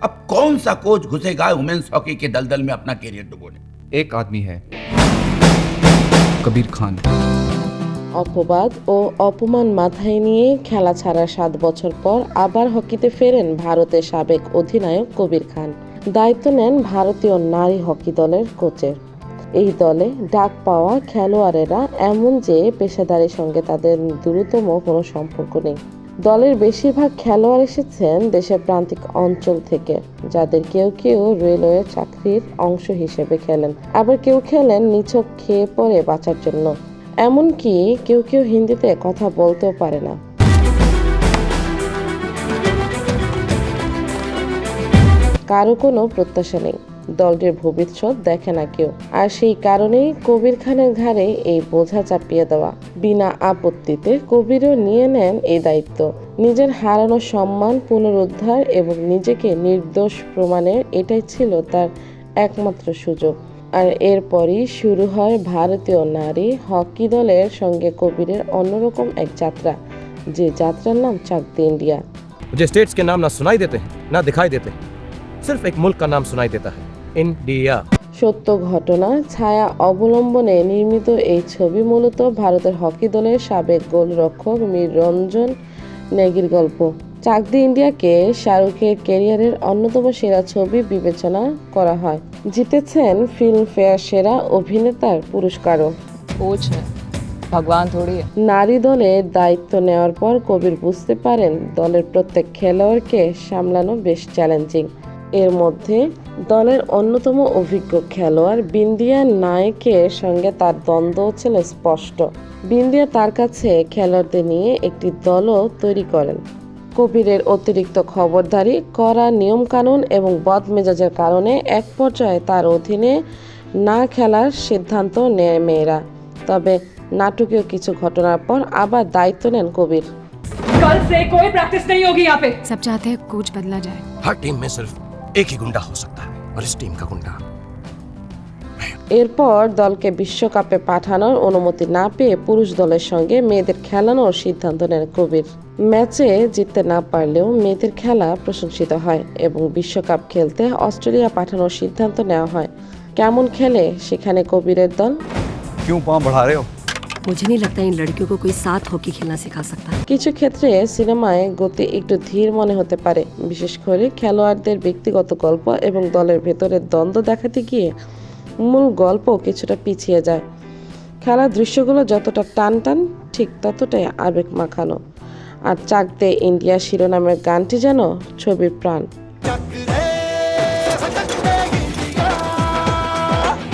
अब कौन सा कोच घुसेगा वुमेन्स हॉकी के दलदल में अपना कैरियर डुबोने एक आदमी है कबीर खान অপবাদ ও অপমান মাথায় নিয়ে খেলা ছাড়ার সাত বছর পর আবার হকিতে ফেরেন ভারতের সাবেক অধিনায়ক কবির খান দায়িত্ব নেন ভারতীয় নারী হকি দলের কোচের এই দলে ডাক পাওয়া খেলোয়াড়েরা এমন যে পেশাদারির সঙ্গে তাদের দ্রুততম কোনো সম্পর্ক নেই দলের বেশিরভাগ খেলোয়াড় এসেছেন দেশের প্রান্তিক অঞ্চল থেকে, যাদের কেউ কেউ রেলওয়ে চাকরির অংশ হিসেবে খেলেন। আবার কেউ খেলেন নিছক খেয়ে পরে বাঁচার জন্য। এমনকি কেউ কেউ হিন্দিতে কথা বলতেও পারে না। কারও কোনো প্রত্যাশা নেই। দলটির ভবিষ্যৎ দেখে না কেউ আর সেই কারণেই কবির খানের ঘাড়ে এই বোঝা চাপিয়ে দেওয়া বিনা আপত্তিতে কবিরও নিয়ে নেন এই দায়িত্ব নিজের হারানো সম্মান পুনরুদ্ধার এবং নিজেকে নির্দোষ প্রমাণের এটাই ছিল তার একমাত্র সুযোগ আর এরপরই শুরু হয় ভারতীয় নারী হকি দলের সঙ্গে কবিরের অন্যরকম এক যাত্রা যে যাত্রার নাম চাকদি ইন্ডিয়া मुझे स्टेट्स के नाम ना सुनाई देते हैं ना दिखाई देते हैं सिर्फ एक मुल्क का नाम सुनाई देता है ইন্ডিয়া। সত্য ঘটনা ছায়া অবলম্বনে নির্মিত এই ছবি মূলত ভারতের হকি দলের সাবেক গোলরক্ষক মীর রঞ্জন নেগির গল্প। চাকদি ইন্ডিয়াকে শাহরুখের ক্যারিয়ারের অন্যতম সেরা ছবি বিবেচনা করা হয়। জিতেছেন ফিল্মফেয়ার সেরা অভিনেতার পুরস্কারও। ভগবান নারী দলে দায়িত্ব নেওয়ার পর কবির বুঝতে পারেন দলের প্রত্যেক খেলোয়াড়কে সামলানো বেশ চ্যালেঞ্জিং এর মধ্যে দলের অন্যতম অভিজ্ঞ খেলোয়াড় বিন্দিয়া নায়কের সঙ্গে তার দ্বন্দ্ব ছিল স্পষ্ট বিন্দিয়া তার কাছে খেলোয়াড়দের নিয়ে একটি দলও তৈরি করেন কবিরের অতিরিক্ত খবরদারি করা নিয়মকানুন এবং বদমেজাজের কারণে এক পর্যায়ে তার অধীনে না খেলার সিদ্ধান্ত নেয় মেয়েরা তবে নাটকীয় কিছু ঘটনার পর আবার দায়িত্ব নেন কবির कल से कोई प्रैक्टिस नहीं होगी यहाँ पे सब चाहते हैं कोच बदला जाए हर टीम में सिर्फ एक ही गुंडा हो सकता है और इस टीम का गुंडा এরপর দলকে বিশ্বকাপে পাঠানোর অনুমতি না পেয়ে পুরুষ দলের সঙ্গে মেয়েদের খেলানোর সিদ্ধান্ত নেন কবির ম্যাচে জিততে না পারলেও মেয়েদের খেলা প্রশংসিত হয় এবং বিশ্বকাপ খেলতে অস্ট্রেলিয়া পাঠানোর সিদ্ধান্ত নেওয়া হয় কেমন খেলে সেখানে কবিরের দল क्यों पाँव बढ़ा रहे हो मुझे नहीं लगता इन लड़कियों को कोई साथ हॉकी खेलना सिखा सकता কিছু ক্ষেত্রে সিনেমায় গতি একটু ধীর মনে হতে পারে বিশেষ করে খেলোয়াড়দের ব্যক্তিগত গল্প এবং দলের ভেতরের দ্বন্দ্ব দেখাতে গিয়ে মূল গল্প কিছুটা পিছিয়ে যায় খেলার দৃশ্যগুলো যতটা টান টান ঠিক ততটাই আবেগ মাখানো আর চাক দে ইন্ডিয়া শিরোনামের গানটি যেন ছবির প্রাণ